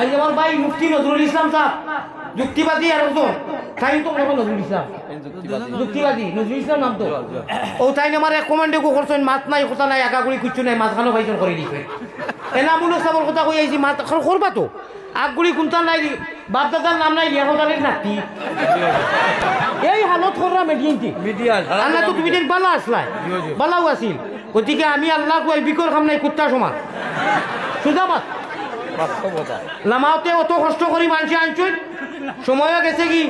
আজ আমার ভাই মুফতি নজরুল ইসলাম সাহেব। যুক্তিবাদী আর তো তাই তো মনে হয় নজরুল ইসলাম। যুক্তিবাদী নজরুল ইসলাম নাম তো। ও তাই আমার এক কমান্ডে করছেন মাত নাই কথা নাই একা করে কিচ্ছু নাই মাঝখানো ভাইজন করে দিছে। এনামূলক চাবর কথা কই আইছি মাত করবা তো? আগগুড়ি কোনটা নাই বাপ দাদার নাম নাই রিয়া হোদারের নাতি। এই হালত কররা মেডিয়েন্টি মিডিয়া আল্লাহ তো তুমি দেখি বালা আসলাই বালাও আছিল গতিকে আমি আল্লাহ কই বিকর খাম নাই কুত্তা সমান। সুজাবাদ। লামাওতে অত কষ্ট করি মানুষ আনছুন সময়ও গেছে কি?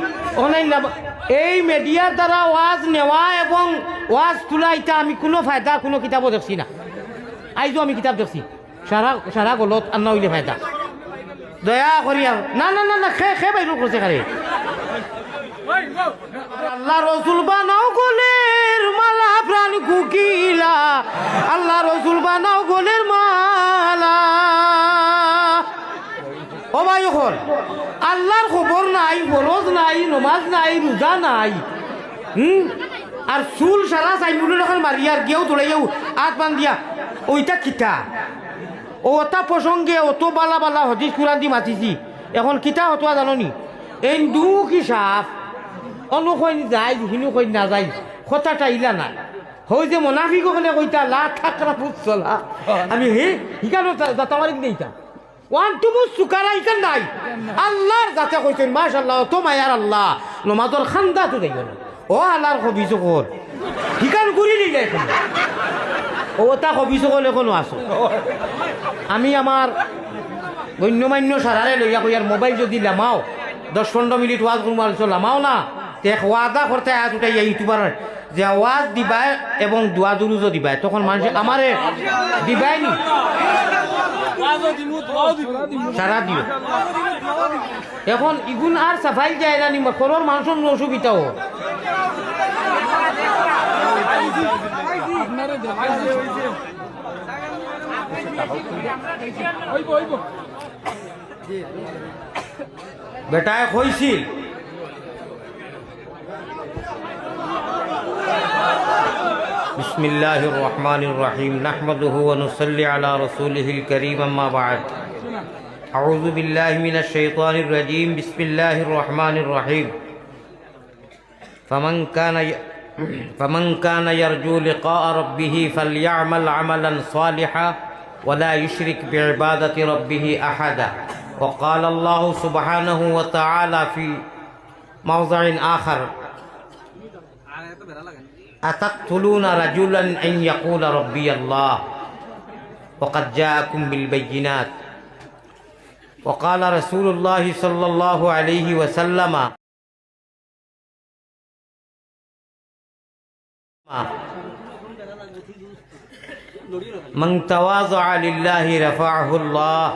লাম- এই মিডিয়ার দ্বারা ওয়াজ নেওয়া এবং ওয়াজ তোলা এটা আমি কোনো ফায়দা, কোনো কিতাবও দেখছি না। আইজও আমি কিতাব দেখছি। সারা সারা গলত আন্না হইলে ফায়দা। দয়া করি না না না না, খে খে বাইর করছে খালি আল্লাহ রসুল বানাও গোলের মালা প্রাণ কুকিলা আল্লাহ রসুল বানাও গোলের মালা আল্লাহর খবর নাই, ফরজ নাই, নমাজ নাই, রোজা নাই। হুম? আর চুল সারা চাইমুলের এখন মারিয়ার গিয়েও তোলাইয়াও আগ বান দিয়া ওইটা কিতা? ওটা প্রসঙ্গে অত বালা বালা হদিস কুরান দি মাতিছি। এখন কিতা হতোয়া জাননি? এই দু কি সাফ অনু কইন যায় হিনু কইন না যায় কথাটা ইলা না হই যে মনাফিক কইতা, লা থাকরা পুছলা আমি হে হিকানো দাতা মারি নেইতা টু আল্লাহ। এখন। আমি আমার মোবাইল যদি লামাও, দশ পনেরো মিনিট ওয়াজ আর লামাও না। ওয়াদা করতে আয়াত উঠাইয়া ইউটিউবার যে ওয়াজ দিবাই এবং দোয়া দুরুজও দিবাই তখন মানুষ আমারে দিবাই নি সারা দিও। এখন ইগুন আর সাফাই যায় না নিমা করোর মানুষের অসুবিধাও। বেটায় কইছিল بسم الله الرحمن الرحيم نحمده ونصلي على رسوله الكريم أما بعد أعوذ بالله من الشيطان الرجيم بسم الله الرحمن الرحيم فمن كان. فمن كان يرجو لقاء ربه فليعمل عملا صالحا ولا يشرك بعبادة ربه أحدا وقال الله سبحانه وتعالى في موضع آخر أتقتلون رجلا أن يقول ربي الله؟ وقد جاءكم بالبينات. وقال رسول الله صلى الله عليه وسلم من تواضع لله رفعه الله.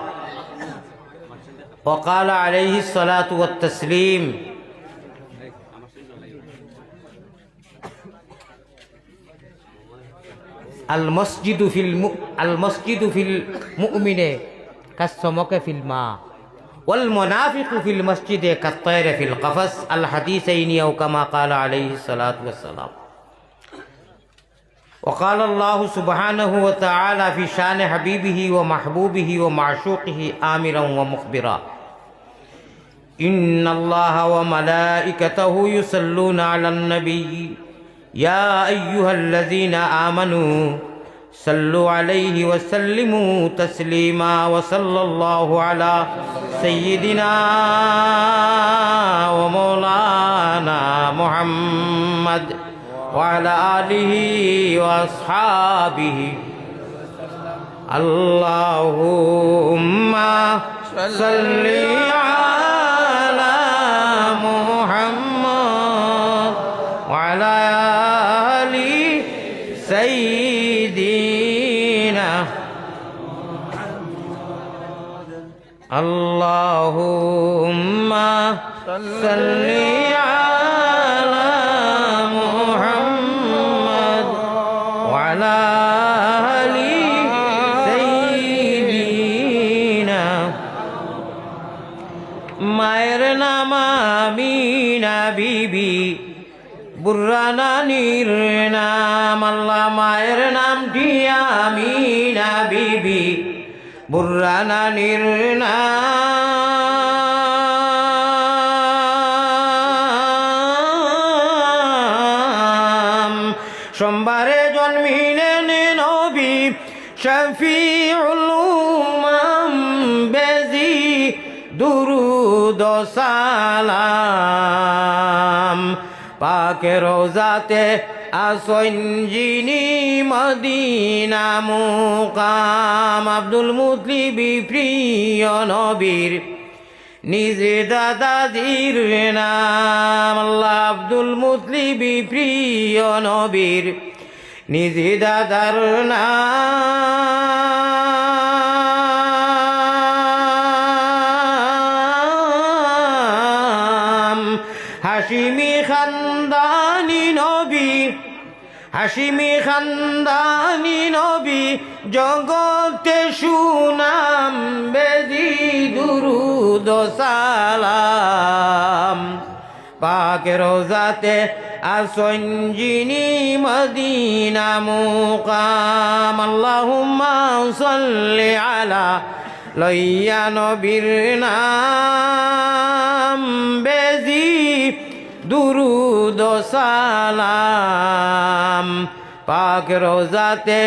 وقال عليه الصلاة والتسليم المسجد في الم... المسجد في المؤمن كالسمك في الماء والمنافق في المسجد كالطير في القفص الحديثين أو كما قال عليه الصلاة والسلام. وقال الله سبحانه وتعالى في شان حبيبه ومحبوبه ومعشوقه آمرا ومخبرا. إن الله وملائكته يصلون على النبي. يا أيها الذين آمنوا صلوا عليه وسلموا تسليما وصلى الله على سيدنا ومولانا محمد وعلى آله وأصحابه. اللهم صل على اللهم صل على محمد وعلى آل سيدنا মায়ের নাম আমিনা বিবি বুর্রানানির নাম আল্লাহ মায়ের নামটি আমিনা বিবি বুর্রানা নির্না সোমবারে জন্মিলেন নবি শফিউল উমাম বেজি দুরুদ সালাম। পাকে রোজাতে আসন যিনি মদিনা আব্দুল মুতলিবি প্রিয় নবীর, নিজে দাদাজির নাম, আল্লাহ আব্দুল মুতলিবি প্রিয় নবীর, নিজে দাদার নাম হাসিমি নবী হাসিমি খানদানি নবী, জগতে সুনাম বেদি দুরুদ সালাম। পাক রোজাতে আসন যিনি মদিনা মুকাম। আল্লাহুম্মা সাল্লি আলা লইয়া নবীর নাম, বেজি দুরুদ সালাম। পাক রোজাতে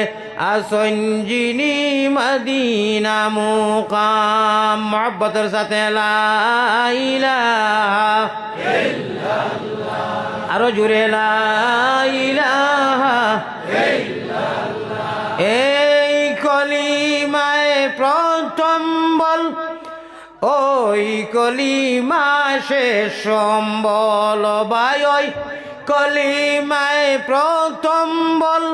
আসন যিনি মদিনা মুকাম। মহব্বতের সাথে আরও জুড়ে লা ওই কলিমা শেষ সম্বল বাই, ওই কলিমায় প্রথম বল।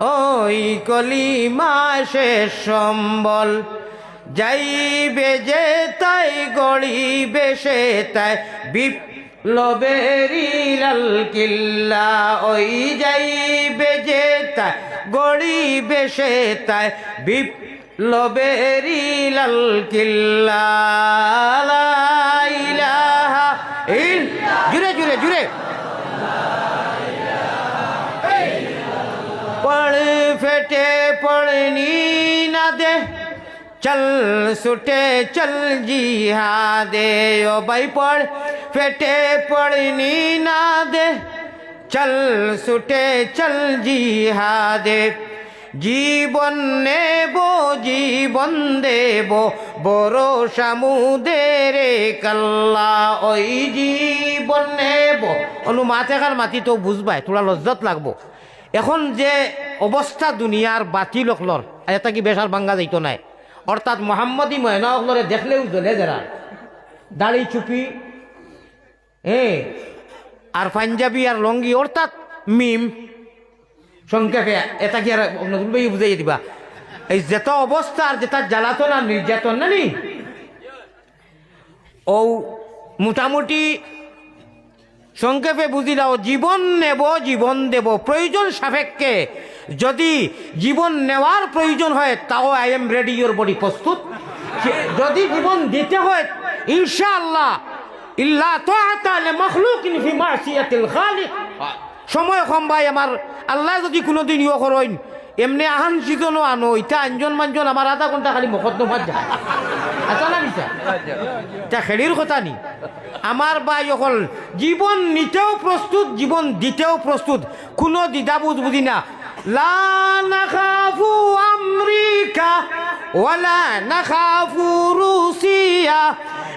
ওই কলিমা শেষ সম্বল যাইবে যে তাই, গড়িবে সে তাই। বিপ্লবেরি লাল কিল্লা, ওই যাইবে যে তাই, গড়িবে সে তাই। লবেরি লাল কিল্লা জুড়ে জুড়ে জুড়ে। পড় ফেটে পড়নি না দে চল সুটে, চল জিহা দে ও ভাই, পড় ফেটে পড়নি না দে চল সুটে, চল জিহা দে জীবন নেব, জীবন দেব, বড় সামুদের কাল্লা। ওই জীবন নেব। অনু মাথে খার মাতি তো বুঝবাই, তোরা লজ্জত লাগবো। এখন যে অবস্থা দুনিয়ার বাতি লোকলর এটা কি বেসার ভাঙ্গা যাইতো নাই। অর্থাৎ মোহাম্মদী অকলরে দেখলেও জ্বলে যারা দাড়ি চুপি হ্যাঁ আর পাঞ্জাবি আর লঙ্গি, অর্থাৎ মিম। সংক্ষেপে এটা কি আর নতুন বই বুঝাই দিবা? এই যেত আর যেটা জ্বালাতন আর নির্যাতন না নি ও মোটামুটি সংক্ষেপে বুঝিলাও জীবন নেব, জীবন দেব, প্রয়োজন সাপেক্ষে। যদি জীবন নেওয়ার প্রয়োজন হয়, তাও I am ready your body প্রস্তুত। যদি জীবন দিতে হয়, ইনশাআল্লাহ, ইল্লা তাআতা লিমাখলুকিন ফি মাসিয়াতিল খালিক। সময় কম ভাই আমার আল্লাহ যদি কোনোদিন ইয়ে করেন এমনি আহান সিজনও আনো ইটা আঞ্জন মাঞ্জন আমার আধা ঘণ্টা খালি মকদ্দমাত যায়। আচ্ছা না নিচা তা খেলির কথা নি? আমার ভাই অকল জীবন নিতেও প্রস্তুত জীবন দিতেও প্রস্তুত কোনো দ্বিধাবোধ বুঝি না। লা নাখাফু আমেরিকা ওয়ালা নাখাফু রুসিয়া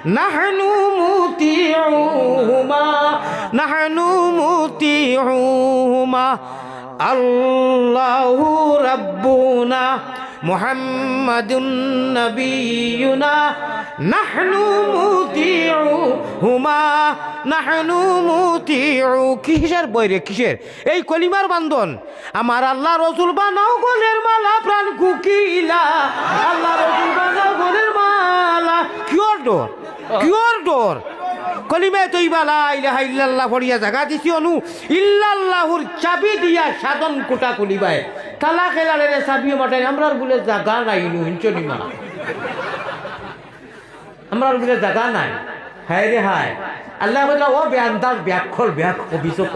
নাহনু মুতিউহুমা নাহনু মুতিউহুমা আল্লাহু রব্বুনা মুহাম্মাদুন নবিয়ুনা নাহনু মুতিউ হুমা, নাহনু মুতিউ। কিসের বইরে কিসের? এই কলিমার বান্ধন। আমার আল্লাহ রসুল বানাও গলের মালা, প্রাণ কুকিলা। আল্লাহ রসুল বানাও গলের মালা। কিয়র ডোর? কিয়র ডোর? কলিমে তৈবালা ইলাহা ইল্লাল্লাহ জাগা দিছি অনু। ইল্লাল্লাহুর চাবি দিয়া সাধন কোটা কলিবায় তালা খেলালে রে চাবি মাঠাই আমরার বলে জাগা নাই নু হিঞ্চনি মা। আমরার বলে জাগা নাই হায় রে হায় আল্লাহ বলে ও বেআন্দাজ ব্যাক্ষর ব্যাক অভিযোগ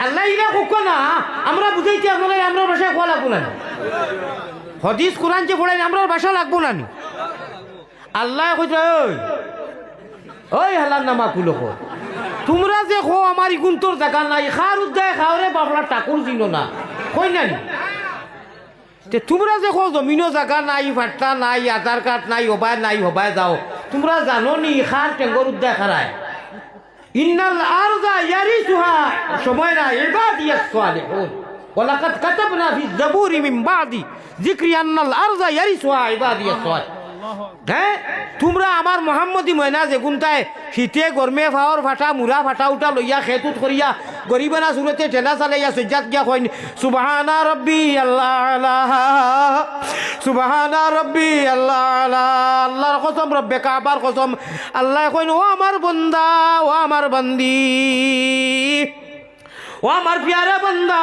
আল্লাহ ইরা কোক না আমরা বুঝাইছি আমরা আমরা ভাষায় কোয়া লাগবো না হদিস কোরআন যে পড়াই আমরার ভাষা লাগবো না আল্লাহ কইছে ওই ওই হালার নামা কুলো তোমরা যে খো আমার ইগুন্তর জায়গা নাই খার উদ্যায় খাওয়ারে বাবলা টাকুর ছিল না কই নি? তে তোমরা যে জমিনও জায়গা নাই ফাট্টা নাই আধার কার্ড নাই, হবাই নাই, হবাই যাও, তোমরা জানো নি খার টেঙ্গর উদ্যায় খারায় ইন্নাল আরজা ইয়ারিসুহা সময় না ইবাদিয়াস সালিহুন ولقد كتبنا ফি الزبور من বাদি ذكر أن الأرض ইয়ারিসুহা ইবাদিয়াস সালিহুন হ্যাঁ তোমরা আমার মোহাম্মদী ময়না যে গুনতায় শীতে গরমে ফাওয়ার ফাটা মুরা ফাটা উঠা লইয়া, খেতুত করিয়া গরিবানা সুরতে ঠেলা চালাইয়া সজ্জাত গিয়া কইন সুবহানা রব্বি আল্লাহ, সুবাহানা রব্বি আল্লাহ আল্লাহর কসম রব্বে কাবার কসম। আল্লাহ কইন, ও আমার বন্দা, ও আমার বান্দি। ও আমার পিয়ারে বন্দা,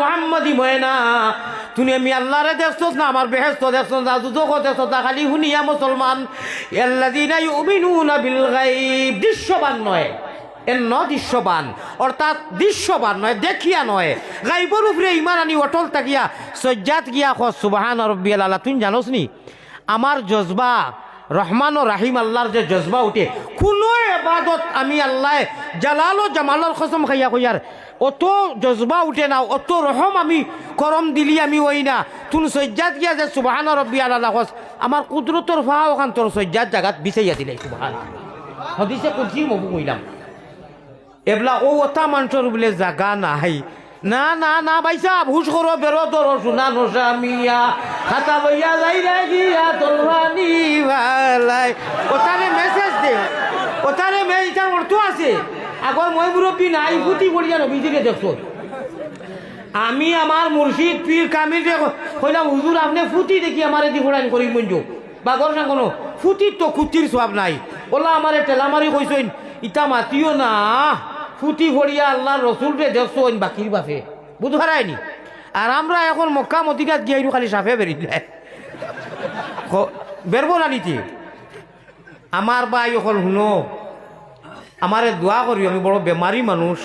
মোহাম্মদী ময়না, তুমি আমি আল্লাহরে দেখছ না, আমার বেহেস্ত দেখছ না দুদক দেখছ না, খালি শুনিয়া মুসলমান। এল্লাদিনা ইউমিনুনা বিল গাইব দৃশ্যবান নয় এর ন দৃশ্যবান, অর্থাৎ দৃশ্যবান নয়, দেখিয়া নয়। গাইবর উপরে ইমান আনি, অটল তাকিয়া সজ্জাত গিয়া খ সুবাহান রব্বিয়াল আল্লাহ তুমি জানোস নি আমার জজবা রহমান ও রাহিম আল্লাহর যে জজবা উঠে, কোনো এবাদত আমি আল্লাহ জালাল ও জামালর কসম খাইয়া কইয়ার অত জজবা উঠে না, অত রহম আমি করম দিলি আমি ওই না। তুন সজ্জাত গিয়া যে সুবাহান রব্বি আল্লাহ কস আমার কুদরতর ফাহ ওখান তোর সজ্জাত জাগাত বিচাইয়া দিলে সুবাহান হদিসে কুরসি মবু কইলাম এবলা ও ওটা মানুষের বলে জাগা নাই। না না না বাইসা ভুষ করো বেরো তোর সোনা নসা মিয়া খাতা বইয়া যাই রে গিয়া তোলবানি ভালাই ওটারে মেসেজ দে। ওটারে মেইটার অর্থ আছে। আগর মই মুরব্বী নাই ফুটি পড়িয়া নবীজিকে দেখছ আমি আমার মুর্শিদ পীর কামিল কইলাম হুজুর আপনি ফুটি দেখি আমার এদি ফোড়াইন করি মঞ্জু বাগর না কোনো ফুটির তো খুতির সব নাই। ওলা আমার টেলামারি কইসইন ইটা মাতিও না। ফুটি ফড়িয়া আল্লাহ রসুল রে দেখছইন বাকির বাপে। বুধ হারায়নি আর আমরা এখন মক্কা মদিনাত গিয়ে খালি সাফে বেরিয়ে বেরবো না নিতে? আমার বাই এখন শুনো আমারে দোয়া করি, আমি বড় বেমারি মানুষ।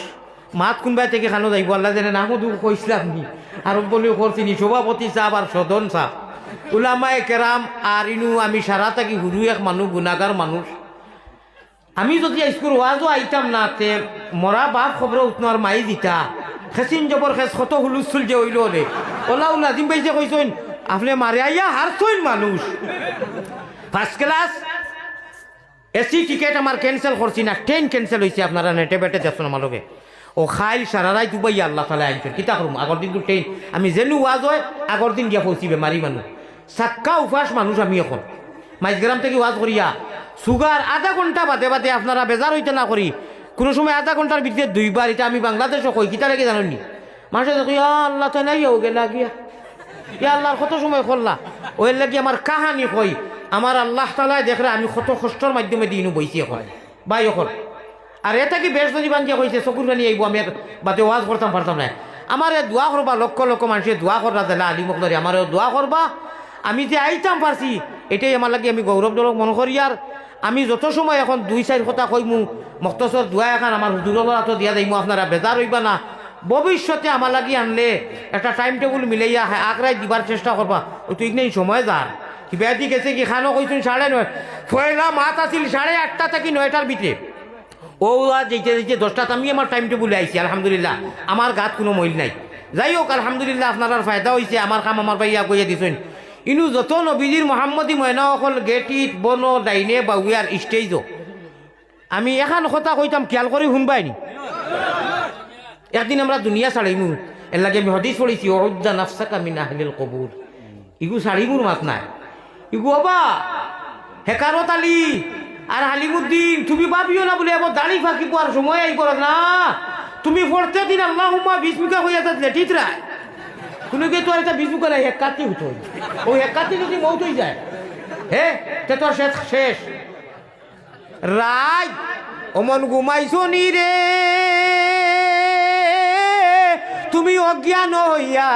মাত কোনবাই থেকে খানো যাইব, আল্লাহ যেন না সুদু কইসলাম নি। আর বলি করছিনি সভাপতি সাহেব আর সদন সাহেব উলামায় কেরাম আর ইনু আমি সারা থাকি হুরু এক মানুষ গুণাগার মানুষ। আমি যদি স্কুল ওয়াজও আইতাম না তে মরা বাপ খবর উঠনার মাই দিতা। খেসিন জবর খেস কত হুলুস্থুল যে হইল রে ওলা নাজিম ভাই যে কইসইন আপনি মারে আইয়া হারছইন মানুষ। ফার্স্ট ক্লাস এসি টিকেট আমার ক্যান্সেল করছি না ট্রেন ক্যান্সেল হয়েছে আপনারা নেটে বেটে দেখছেন আমার লগে ও খাইল সারারাই দুবাই আল্লাহ তালা আনছেন কিতা করুম আগর দিন ট্রেন আমি যেনু ওয়াজ হয় আগর দিন গিয়া পৌঁছি বেমারি মানুষ সাক্কা উপাস মানুষ আমি এখন। মাইজগ্রাম থেকে ওয়াজ করিয়া সুগার আধা ঘণ্টা বাদে বাদে আপনারা বেজার হইতে না করি কোনো সময় আধা ঘণ্টার ভিতরে দুইবার এটা আমি বাংলাদেশও কই কিতা লাগে জানেননি মানুষে দেখো ইয়া আল্লাহ, তো নাই ও গেলা গিয়া? ইয়া আল্লাহর কত সময় করলা ওই লাগি আমার কাহানি কই আমার আল্লাহ তালায় দেখলে আমি কত কষ্টর মাধ্যমে দিনও বইছি এখন। বাই এখন আর এটা কি বেশ যদি বাঞ্চিয়া কইছে চকুর পানি আইব আমি বাতে ওয়াজ করতাম পারতাম না আমার দোয়া করবা লক্ষ লক্ষ মানুষের দোয়া করবা দিলা আলী মকদরি আমার দোয়া করবা আমি যে আইতাম পারছি এটাই আমার লাগে আমি গৌরবজনক মনে করি আর আমি যত সময় এখন দুই চার কথা কইমু মক্তসর দোয়া এখন আমার হুজুরের হাতে দিয়া যাইমু আপনারা বেজার হইবা না। ভবিষ্যতে আমার লাগি আনলে একটা টাইম টেবিল মিলাইয়া আগরাই দিবার চেষ্টা করবা ও তুই নেই সময় যার কিবা দি গেছে কি, খানো কইছুন সাড়ে নয়। পয়লা মাত আছিল সাড়ে আটটা থেকে নয়টার ভিতরে ও যেতে যেতে দশটাত আমি আমার টাইম টেবিলে আইছি আলহামদুলিল্লাহ। আমার গাত কোনো মইল নাই। যাই হোক আলহামদুলিল্লাহ আপনার ফায়দা হয়েছে আমার কাম আমার ভাইয়া কইয়া দিছেন ইনু যত নবীজির মোহাম্মদী ময়না অকল গেটিত, বন, ডাইনে বাউয়ার স্টেজও আমি এখন কথা কইতাম খেয়াল করে শুনবাই নি? একদিন আমরা দুনিয়া ছাড়িমু এর লাগে আমি হদিস পড়েছি অরুদ্দা নাফসাকা মিন আহলিল কবুর ইগু ছাড়িমুর মাত নাই। ইগু বাবা হেকারত আলী আর হালিমুদ্দিন, তুমি ভাবিও না বলে এবার দাড়ি ফাঁকি পাওয়ার সময় আই না। তুমি পড়তে দিন আল্লাহ বিস্মিকা হইয়া লেটিত রায় কোনো কে তোর এটা বিজু নাই এক কাতি উঠো। ও এক কাতি যদি মৌত হয়ে যায়। হে, তে তোর শেষ শেষ। রায় অমন ঘুমাইছো নি রে তুমি অজ্ঞান হইয়া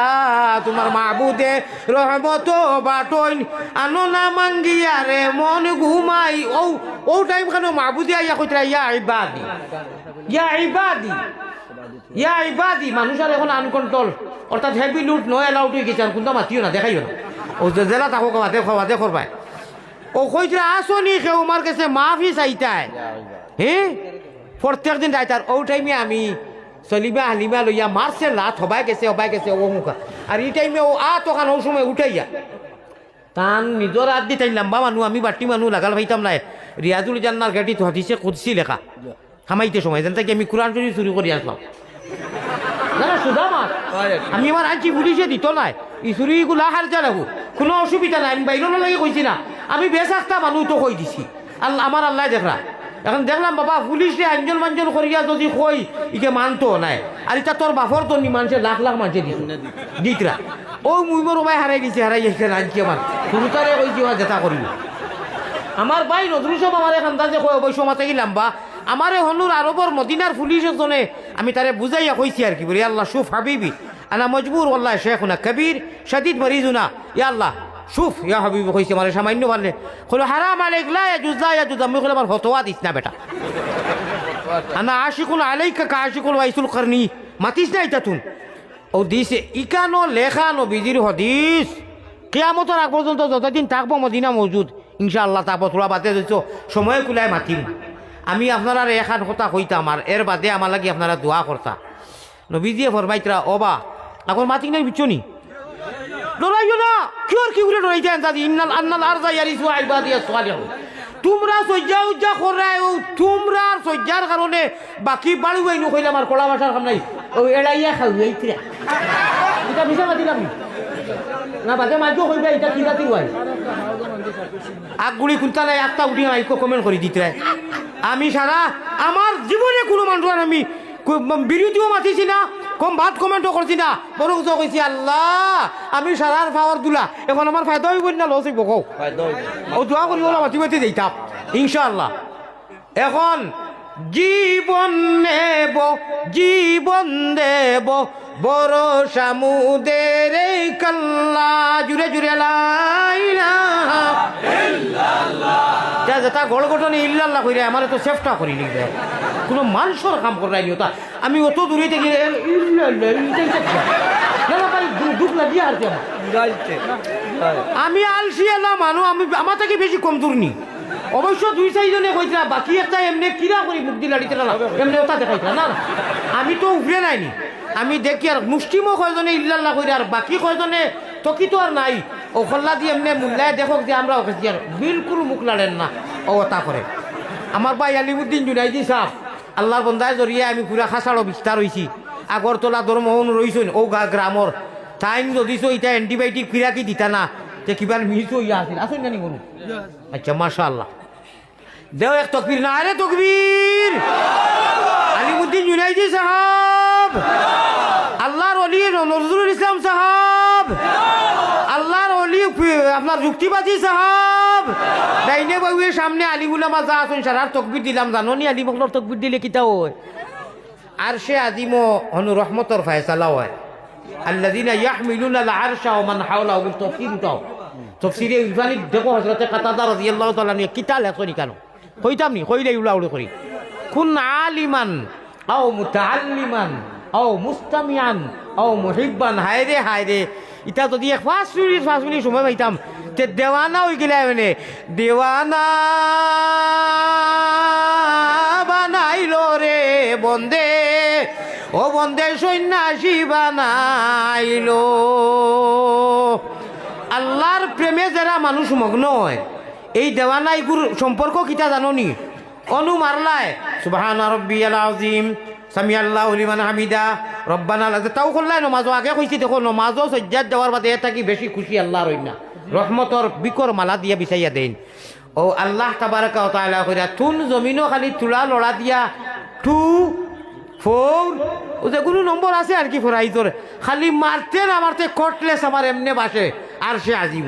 তোমার মাবুদে রহমত বাটইন আনো না মাঙ্গিয়া রে মন ঘুমাই ও ও টাইম কেন মাবুদে আইয়া কইতরা ইয়া ইবাদি। ইয়া ইবাদি। ইয়া ইবাদি, মানুষ আর এখন আনকন্ট্রোল অর্থাৎ হেভি লুট নয় এলাউট হয়ে গেছে কোনটা মাতিও না, দেখাইও না। ও জেলা থাকো খাওয়াতে খাওয়াতে করবাই ও কইতরা আসনি কেউ আমার কাছে মাফি চাইতায় হ্যাঁ প্রত্যেক দিন রাইতার ও টাইমে আমি সলিমা হালিমা লইয়া মারছে লাত হবাই গেছে হবাই গেছে ও মুখা। আর এই টাইমে ও আ তখন ও সময় উঠাইয়া তান নিজর হাত দি তাই লম্বা মানুষ আমি বাটি মানুষ লাগাল ভাইতাম নাই। রিয়াজুল জান্নার গাড়ি হাতিছে কুদসি লেখা। হামাইতে সময়, যেন থেকে আমি কোরআন শরীফ চুরি করে আসলাম না মাছ। আমি আমার আনছি পুলিশে দিত নাই। ই চুরিগুলা হার যা লাগু। কোনো অসুবিধা নাই আমি বাইরেও লাগে কইছি না। আমি বেশ একটা মানুষ তো কই দিছি। আল্লাহ আমার আল্লাহ দেখরা এখন দেখলাম বাবা পুলিশে আঞ্জন মাঞ্জন করিয়া যদি কই ইকে মানতো নাই। আর এটা তোর বাপর তো নি মানুষে লাখ লাখ মানুষে দিত দিতরা ও মুই মোর ভাই হারাই দিছে হারাই এখানে আনছি আমার শুরুতারে কইছি জেতা করিল আমার ভাই নজরুল সব আমার এখান যে কয় অবশ্য মাতে গেলাম বা আমার হনুর আরবর মদিনার পুলিশ জনে আমি তারে বুঝাইয়া কইছি আর কি বলি আল্লাহ শুফ হাবিবি, আনা মজবুর আল্লাহ শেখুনা কবির শাদিদ মরিজুনা ইয়া আল্লাহ শুফ ইয়া হাবিবি কইছে আমার সামান্য পারলে হলো হারাম আলাইক, লা ইয়াজুজ লা ইয়াজুজ, আমি কইলে আমার ফতোয়া দিস না বেটা। আনা আশিকুন আলাইকা কা আশিকুল ওয়াইসুল করনি মাতিস না এটা তুন ও দিছে, ইকানো লেখা নবীজির হদিস কেয়ামতর আগ পর্যন্ত যতদিন থাকব মদিনা মজুদ, ইনশাআল্লাহ তারপর তোলা বাদে দিচ্ছ সময় কুলাই মাতিম। আমি আপনারা এখান কথা কইতাম, আর এর বাদে আমার লাগি আপনারা দোয়া করতা। নবীজিয়ে ফরমাইতরা অবা এখন মাতিক নাই বিচ্ছনি? ডরাইও না কিয়র কি বলে ডরাইতে আনসাদি ইন্নাল আন্নাল আরজা ইয়ারিসু আইবাদিয়া সালিহুন তোমরা সজ্জা উজ্জা করাই ও তোমরা সজ্জার কারণে বাকি বাড়ি বই নকইলে আমার কলা ভাষার কাম নাই। ও এড়াইয়া খাও এইতরা এটা বিশা মাতিলাম না বাদে মাইকো কইবে এটা কি রাতি হয় আগগুড়ি কুন্তালে একটা উঠি আইকো কমেন্ট করে দিতে। আমি সারা আমার জীবনে কোনো মানুষ আর আমি বিরোধীও মাতিছি না কম ভাত কমেন্টও করছি না বরং তো কইছি আল্লাহ আমি সারার পাওয়ার দুলা এখন আমার ফায়দা হইব না লস হইব কও। ও দোয়া করি ওলা মাতি মাতি যাইতাম ইনশাআল্লাহ। এখন জীবন নেব জীবন দেব বড় সামুদের এই কাল্লা জুড়ে জুড়ে লাইলা যা যেটা গড় গঠনে ইল্লাল্লাহ কইরে আমার তো চেষ্টা করি লিখবে কোনো মানুষের কাম করাই নি ওটা আমি অত দূরে থেকে ইল্লাল্লাহ এইটাই চেষ্টা না না ভাই দুঃখ লাগিয়ে আর আমি আলসি এলাম মানুষ আমি আমার থেকে বেশি কম দূর নি। অবশ্য দুই চারিজনে কইছিলা বাকি একটা এমনি কিরা করি মুখ দিলা দিতে না এমনি ওটা দেখাইছিলা না আমি তো উফরে নাইনি আমি দেখি আর মুষ্টিমো কয়জনে ইল্লাল্লাহ কইরা, আর বাকি কয়জনে তকি তো আর নাই। ও খল্লা দিয়ে এমনি মুল্লায় দেখক যে আমরা ওকে আর বিলকুল মুখ লাড়েন না। ও ওটা করে। আমার ভাই আলিমুদ্দিন জুনাইজি সাহ আল্লাহর বন্ধায় জড়িয়ে আমি পুরা খাসাড়ো বিস্তার হয়েছি আগরতলা ধর্মহন রইছেন, ও গা গ্রামর। টাইম যদি ইটা এন্টিবায়োটিক ফিরা কি দিতা না, তে কিবা মিস ইয়া আছিল। আসেন জানি কোনো? আচ্ছা মাশা আল্লাহ দেও এক তকবীর, না আরে তকবীর! আলিমুদ্দিন জুনাইদি সাহাব। আল্লাহর অলি নজরুল ইসলাম সাহাব। আল্লাহর অলি আপনার যুক্তিবাদী সাহাব। ডাইনে বাবুয়ের সামনে আলিমুল্লা মাজা আসুন সারার তকবির দিলাম, জানো নি আলিমুল্লার তকবির দিলে কিতা হয়? আর সে আজিমো হনু রহমতর ফায়সালা হয়। আল্লাযিনা ইয়াহমিলুনা আল আরশা ওয়া মান হাওলাহু বিল তাফসীর দাও তাফসীরে ইফানি দেখো হযরতে কাতাদা রাদিয়াল্লাহু তাআলা নিয়ে কিতা লেখনি কেন? কইতাম নি, কইলে উলা উড়ে করি। কুন আলিমান আও মুতাআল্লিমান। আও মুস্তামিয়ান, আও মুহিব্বান, হায়রে হায়রে। ইটা যদি এক পাঁচ মিনিট পাঁচ মিনিট সময় পাইতাম, তে দেওয়ানা হয়ে গেলে মানে দেওয়ানা বানাইলো রে বন্দে, ও বন্দে সন্ন্যাসী বানাইলো। আল্লাহর প্রেমে যারা মানুষ মগ্ন হয়, এই দেওয়ানা এগুর সম্পর্ক কিতা জাননি? অনু মারলায়, সুবাহান রব্বি আজিম সামি আল্লাহ লিমান হামিদা। রব্বানা আল্লাহ তাও করলাই নমাজও আগে কইছি, দেখো নমাজও সজ্জাত দেওয়ার বাদে এটা কি বেশি খুশি আল্লাহর হই না? রহমতর বিকর মালা দিয়া বিচাইয়া দেন। ও আল্লাহ তাবারাকা ও তাআলা কইরা তুন জমিনও খালি তুলা লড়া দিয়া, টু, ফোর, ও যে কোনো নম্বর আছে আর কি ফোরাইতর খালি মারতে না মারতে কটলেস আমার এমনে বাসে, আর সে আজিব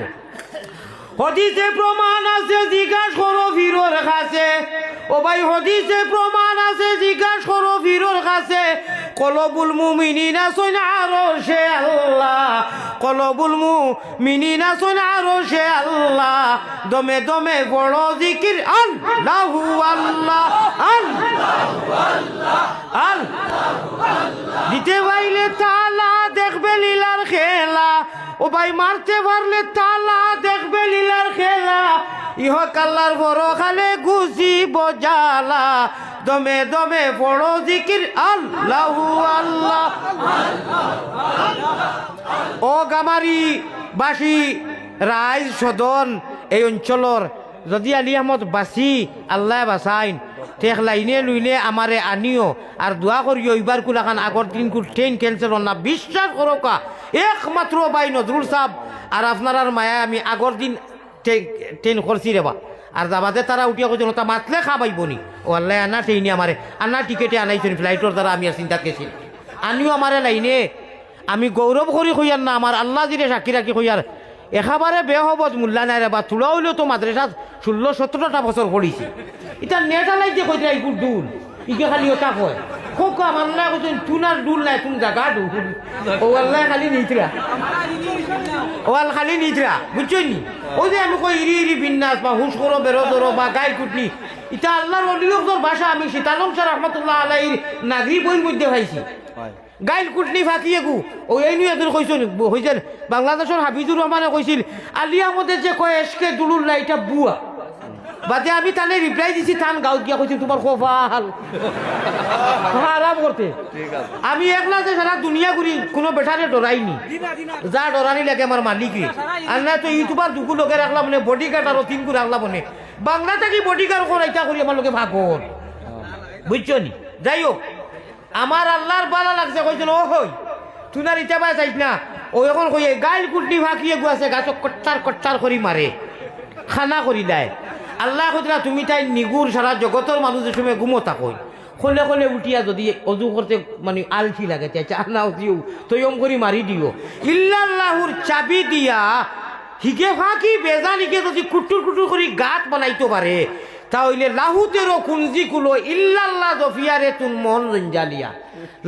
হদিসে প্রমাণ আছে, জিজ্ঞাস করো ফিরোর কাছে। ও ভাই, হদিসে প্রমাণ আছে, জিজ্ঞাস করো ফিরোর কাছে। কলবুল মুমিনিনা সইন আরও সে আল্লাহ। কলবুল মুমিনিনা সইন আরও সে আল্লাহ। দমে দমে বড় জিকির, আল্লাহু আল্লাহ আল্লাহ আল্লাহ। দিতে পাইলে তালা দেখবে লীলার খেলা। ও ভাই মারতে পারলে তালা দেখবে লীলার খেলা। ইহ কাল্লার বড় খালে গুজি বজালা দমে দমে বড় জিকির, আল্লাহ আল্লাহ। ও গামারি বাসী রায় সদন এই অঞ্চলর যদি আলী আহমদ বাসি আল্লাহ বাসাইন ঠেক লাইনে লুইলে আমারে আনিও। আর দোয়া করিও এইবার কুলাখান আগর দিন ট্রেন ক্যান্সেল না, বিশ্বাস করো কা একমাত্র বাই নজরুল সাহ আর আপনার মায়া আমি আগর দিন ট্রেন করছি রেবা আর যাবাতে তারা উঠিয়া কৈছে তা মাতলে খাবাইব নি ও আল্লাহ, আনা ট্রেনে আমারে আনা টিকেটে আনাইছেন ফ্লাইটর দ্বারা আমি চিন্তা গেছি আনিও আমারে লাইনে। আমি গৌরব করি কইয়ার না আমার আল্লাহ দিলে সাক্ষী রাখি কইয়ার একেবারে বেহবত মূল্যা নাই বা তুলা হইলেও তো মাদ্রাসাত ষোলো সতেরোটা বছর পড়িছি। এটা নেটা নাই যে কইতে এইগুর ডুল ইকে খালি ওটা কয়। আল্লাহ কইছেন তুনার নাই তুমি জাগা ও আল্লাহ খালি নিতরা ও খালি নিতরা বুঝছ নি? ওই যে আমি কই ইরি ইরি বিন্যাস বা হুস করো, বেরো ধরো বা গাই কুটনি এটা আল্লাহর অলিয়কর ভাষা আমি সীতালম স্যার রহমতুল্লাহ আলাইর নাগরি বইয়ের মধ্যে পাইছি। গাইল কুটনি ফাঁকিয়ে গু ও এই নিয়ে এদের কইছিল হয়েছেন বাংলাদেশের হাবিজুর রহমানে কইছিল আলিয়া মধ্যে যে কয় এসকে দুলুর না এটা বুয়া। বাদে আমি তানে রিপ্লাই দিছি তান গাঁত গিয়া কইছি তোমার কপাল। আরাম করতে আমি একলা যে সারা দুনিয়া ঘুরি কোনো বেটারে ডরাইনি যা ডরানি লাগে আমার মালিকই আর না তো ইউটিউবার দুকু লোকে রাখলাম মানে বডি গার্ড আর তিন করে রাখলাম মানে বাংলা থাকি বডি গার্ড করাইতা করি আমার লোকে ভাগর বুঝছ নি? যাই হোক আমার আল্লাহর বালা লাগছে কইছিল ও হই তুনার ইটা পাই চাইছ না? ও এখন কই গাইল কুটনি ফাঁকিয়ে গুয়াছে, গাছক কট্টার কট্টার করি মারে, খানা করি দেয় আল্লাহ কইতরা তুমি তাই নিগুর সারা জগতের মানুষের সময় ঘুমোতা কই খলে খলে উঠিয়া যদি অজু করতে মানে আলসি লাগে চাইছে আল্লাহ দিও তৈম করি মারি দিও। ইল্লাল্লাহুর চাবি দিয়া হিকে ফাঁকি বেজানিকে যদি কুটুর কুটুর করি গাত বানাইতে পারে তাহলে লাহুতেরও কুঞ্জি কুলো ইল্লাল্লাহ দফিয়ারে তুন মন রঞ্জালিয়া।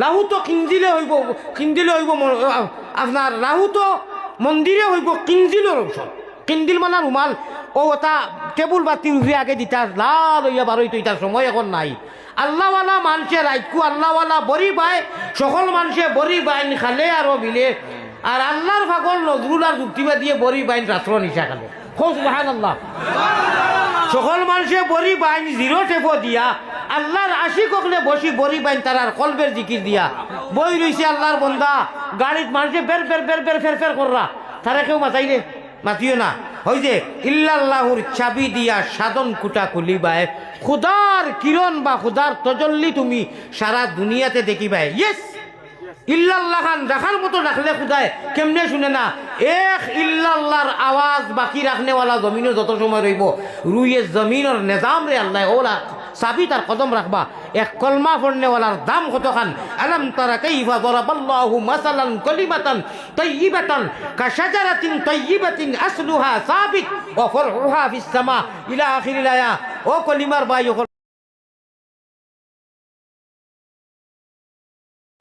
লাহু তো কিঞ্জিলে হইব কিঞ্জিলে হইব আপনার লাহু তো মন্দিরে হইব কিঞ্জিলের অংশ কিন্দিল মানে রুমাল ও ওটা টেবুল বা তিউজি আগে দিতা লাল হইয়া বারোই তো ইটার সময় এখন নাই। আল্লাহওয়ালা মানুষে রাইকু আল্লাহওয়ালা বরি বাই, সকল মানুষে বরি বাইন খালে আরও বিলে। আর আল্লাহর ফাগল নজরুল আর যুক্তিবা দিয়ে বরি বাইন রাত্র নিশা খালে। আল্লাহ সকল মানুষে বরি বাইন জিরো টেপো দিয়া, আল্লাহর আশি কখলে বসি বরি বাইন তারার কলবের জিকির দিয়া। বই রইছে আল্লাহর বন্দা গাড়িত মানুষে বের বের বের বের, ফের ফের কররা। তারা কেউ মাতাইলে? মাতিও না। ওই যে, ইল্লাল্লাহুর চাবি দিয়া সাধন কুটা খুলিবায়, খুদার কিরণ বা খুদার তজল্লি তুমি সারা দুনিয়াতে দেখিবাই ইয়েস! ইল্লাল্লাহ খান রাখার মতো রাখলে খুদায়, কেমনে শুনে না? এক ইল্লাল্লাহর আওয়াজ বাকি রাখনেওয়ালা জমিনও যত সময় রইব, রুইয়ে জমিনের নেজাম রে আল্লাহ, ওলা চাবি তার কদম রাখবা। এক কলমা ফড়নেওয়ালার দাম কত খান আলম তারা কাইফা দরাবাল্লাহু মাসালান কলিমাতান তাইয়িবাতান কাশাজারাতিন তাইয়িবাতিন আসলুহা সাবিত ওয়া ফারউহা ফিস সামা ইলা আখিরিল আয়া। ও কলিমার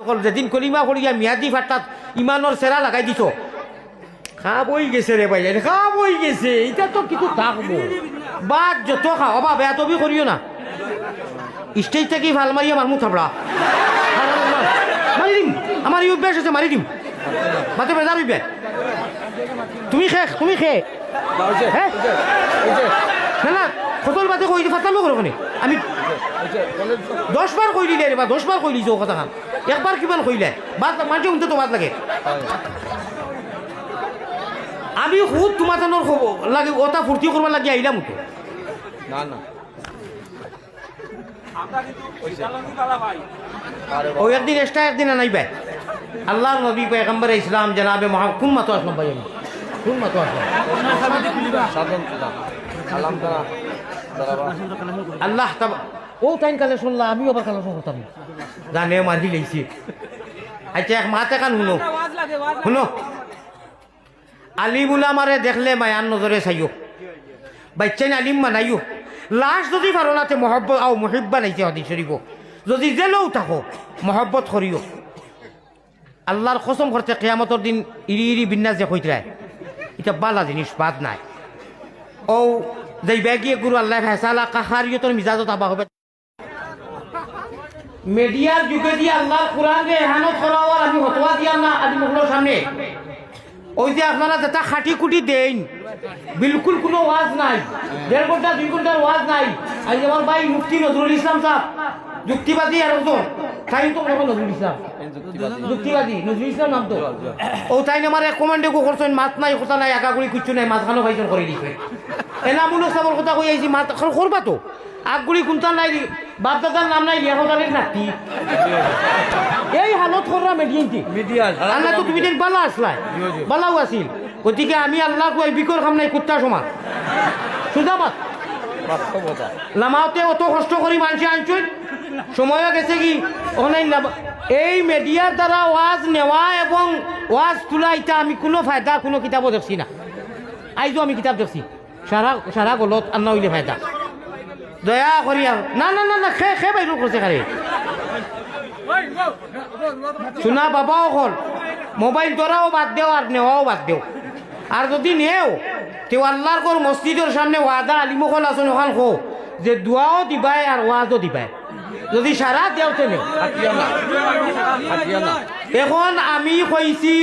ও যেদিন কলিমা করিয়া মিয়াদি ফাটাত ইমানোর সেরা লাগাই দিছ। খাবই গেছে রে ভাই খাবই গেছে এটা তো কিছু থাকব। বাদ যত খাও বা বেয়া তবি করিও না। স্টেজ থেকে ভালো মারিয়া মারমু থাপড়া। মারি দিম আমার ইউ বেশ আছে মারি দিম। মাতে বেজার হইবে। তুমি খে তুমি খে। হ্যাঁ না না খতল বাতে কই ফাটামো করো কোনে? আমি দশ বার কই দিলে বা দশ বার কই দিছো কথা খান। একবার কিমান কইলে? বাদ মাঝে উঠতে তো বাদ লাগে। আমি খুদ তোমার তানোর খব লাগে ওটা ফুর্তি করবার লাগে আইলাম তো না না। ও একদিন এক্সট্রা একদিন আনাইবে আল্লাহ নবী পেগম্বর ইসলাম জনাবে মহা কোন মাতো আসলাম ভাই আমি? কোন মাতো আসলাম? আল্লাহ তাবা ও টাইম কালে শুনলা আমিও আবার কালে শুনতাম জানে মারি লেছি। আচ্ছা এক মাতে কান শুনো। শুনো। আলিমুলা মারে দেখলে মায়ার নজরে চাইও বাচ্চাইন আলিম মানাইও লাস্ট যদি পারো নাতে মহব্বত আও মহিব্বা নাইছে হদি শরীফ যদি জেলেও থাকো, মহব্বত করিও আল্লাহর কসম করতে কেয়ামতর দিন ইরি ইরি বিন্যাস যে কইতরায় এটা বালা জিনিস বাদ নাই। ও যেই ব্যাগিয়ে গুরু আল্লাহ ফেসালা কাহারিয়তর মিজাজত আবা হবে মিডিয়ার যুগে দিয়ে আল্লাহর কোরআন রে এহানত করা আমি হতোয়া দিয়া না আদি মুখলোর সামনে। ওই যে আপনারা যেটা খাটি কুটি দেন, বিলকুল কোনো ওয়াজ নাই। দেড় ঘণ্টা, দুই ঘণ্টার ওয়াজ নাই। আজ আমার ভাই মুফতি নজরুল ইসলাম সাহেব, যুক্তিবাদী আর একজন। তাই তো কখন নজরুল ইসলাম। যুক্তিবাদী, নজরুল ইসলাম নাম তো। ও তাই আমার কমান্ডে করছেন, মাত নাই, কথা নাই একা করে কিচ্ছু নাই মাঝখানো ভাইজন করে দিছে। এনামুল সাবর কথা কই আইছি, মাত করবা তো। আগগুড়ি কোনটা নাই বাপ দাদার নাম নাই বিয়া হতালের নাতি। কররা মেডিয়েন্টি মিডিয়া আল্লাহ তো তুমি দিন বালা আসলাই। বালাও আছিল গতিকে আমি আল্লাহ কই বিকর খাম নাই কুত্তা সমান। সুজা মাত বাস্তবতা। লামাওতে অত কষ্ট করি মানুষ আনছুন সময় গেছে কি? অনেক এই মিডিয়ার দ্বারা ওয়াজ নেওয়া এবং ওয়াজ তোলা এটা আমি কোনো ফায়দা কোনো কিতাবও দেখছি না। আইজও আমি কিতাব দেখছি। সারা সারা গলত আন্না হইলে ফায়দা। দয়া করি আর না না না না খে খে বাইর করছে খারে শোনা বাবাও হল। মোবাইল তোরাও বাদ দেও আর নেওয়াও বাদ দেও। আর যদি নেও তেও আল্লাহর কর মসজিদের সামনে ওয়াদা আলিমকল আছেন ওখান খো যে দোয়াও দিবাই আর ওয়াজও দিবাই। যদি সারা দেওতে নেও এখন আমি কইছি